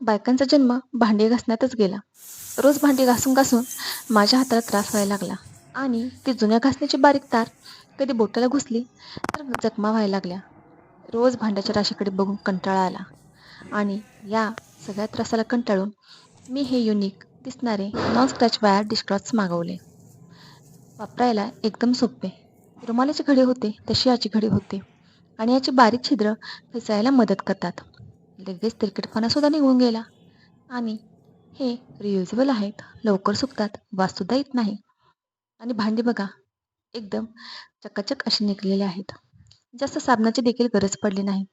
बायकांचा जन्म भांडी घासण्यातच गेला. रोज भांडी घासून घासून माझ्या हाताला त्रास व्हायला लागला. आणि ती जुन्या घासण्याची बारीक तार कधी बोटाला घुसली तर जखमा व्हायला लागल्या. रोज भांड्याच्या राशीकडे बघून कंटाळा आला. आणि या सगळ्या त्रासाला कंटाळून मी हे युनिक दिसणारे नॉन स्क्रॅच वायर डिशक्लॉथ्स मागवले. वापरायला एकदम सोपे. रुमालाची घडी होते तशी याची घडी होते. आणि याची बारीक छिद्र फेसायला मदत करतात. लगेच तेलकटपणासुद्धा निघून गेला. आणि हे रियुजेबल आहेत. लवकर सुकतात. वाससुद्धा येत नाही. आणि भांडी बघा एकदम चकाचक अशी निघलेले आहेत. जास्त साबणाची देखील गरज पडली नाही.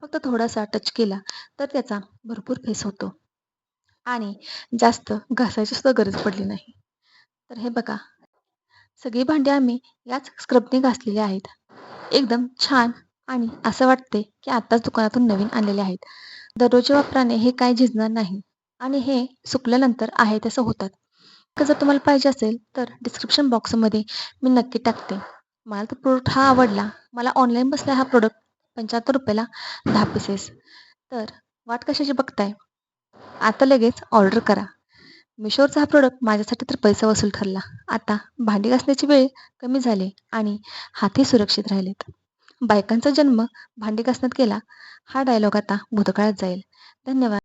फक्त थोडासा टच केला तर त्याचा भरपूर फेस होतो. आणि जास्त घासायची सुद्धा गरज पडली नाही. तर हे बघा सगळी भांडी आम्ही याच स्क्रबने घासलेली आहेत. एकदम छान आणि असं वाटते की आत्ताच दुकानातून नवीन आलेले आहेत. दररोजच्या वापराने हे काय झिजणार नाही आणि हे सुकल्यानंतर आहे तसं होतात. तर जर तुम्हाला पाहिजे असेल तर डिस्क्रिप्शन बॉक्समध्ये मी नक्की टाकते. मला तो प्रोडक्ट हा आवडला. मला ऑनलाईन बसला हा प्रोडक्ट पंच्याहत्तर रुपयाला दहा पीसेस तर वाट कशाची बघताय? आता लगेच ऑर्डर करा. मिशोवरचा हा प्रोडक्ट माझ्यासाठी तर पैसा वसूल ठरला. आता भांडी घासण्याची वेळ कमी झाली आणि हातही सुरक्षित राहिलेत. बायकांचा जन्म भांडी घासण्यात केला हा डायलॉग आता भूतकाळात जाईल. धन्यवाद.